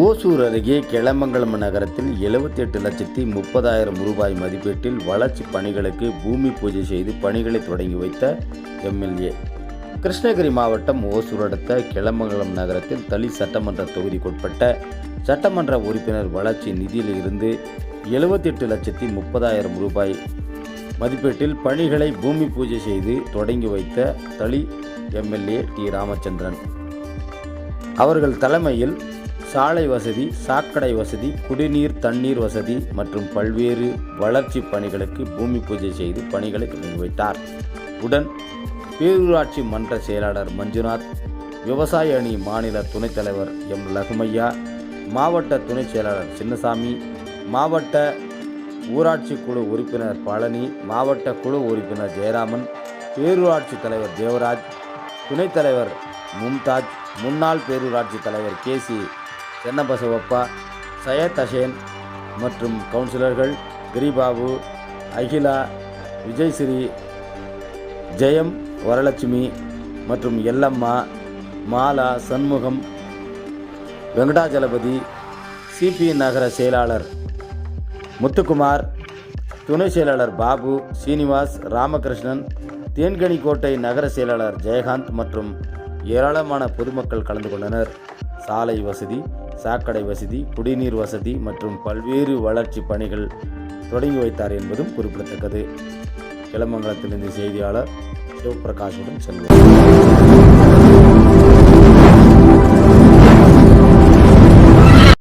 ஓசூர் அருகே கிளமங்கலம் நகரத்தில் 78 லட்சத்தி முப்பதாயிரம் ரூபாய் மதிப்பீட்டில் வளர்ச்சி பணிகளுக்கு பூமி பூஜை செய்து பணிகளை தொடங்கி வைத்த எம்எல்ஏ. கிருஷ்ணகிரி மாவட்டம் ஓசூர் அடுத்த கிளமங்கலம் நகரத்தில் தளி சட்டமன்ற தொகுதிக்குட்பட்ட சட்டமன்ற உறுப்பினர் வளர்ச்சி நிதியில் இருந்து 78 லட்சத்தி முப்பதாயிரம் ரூபாய் மதிப்பீட்டில் பணிகளை பூமி பூஜை செய்து தொடங்கி வைத்த தளி எம்எல்ஏ டி ராமச்சந்திரன். அவர்கள் தலைமையில் சாலை வசதி சாக்கடை வசதி குடிநீர் தண்ணீர் வசதி மற்றும் பல்வேறு வளர்ச்சி பணிகளுக்கு பூமி பூஜை செய்து பணிகளை தொடங்கி வைத்தார். உடன் பேரூராட்சி மன்ற செயலாளர் மஞ்சுநாத் விவசாய அணி மாநில துணைத் தலைவர் எம் லகுமையா மாவட்ட துணைச் செயலாளர் சின்னசாமி மாவட்ட ஊராட்சி குழு உறுப்பினர் பழனி மாவட்ட குழு உறுப்பினர் ஜெயராமன் பேரூராட்சி தலைவர் தேவராஜ் துணைத் தலைவர் மும்தாஜ் முன்னாள் பேரூராட்சி தலைவர் கேசி சென்னபசவப்பா சையத் அஷேன் மற்றும் கவுன்சிலர்கள் கிரிபாபு அகிலா விஜய்ஸ்ரீ ஜெயம் வரலட்சுமி மற்றும் எல்லம்மா மாலா சண்முகம் வெங்கடாஜலபதி சிபி நகர செயலாளர் முத்துக்குமார் துணை செயலாளர் பாபு சீனிவாஸ் ராமகிருஷ்ணன் தேன்கனிக்கோட்டை நகர செயலாளர் ஜெயகாந்த் மற்றும் ஏராளமான பொதுமக்கள் கலந்து கொண்டனர். சாலை வசதி சாக்கடை வசதி குடிநீர் வசதி மற்றும் பல்வேறு வளர்ச்சி பணிகள் தொடங்கி வைத்தார் என்பதும் குறிப்பிடத்தக்கது. கிளமங்கலத்திலிருந்து செய்தியாளர் சிவபிரகாஷுடன் செல்வம்.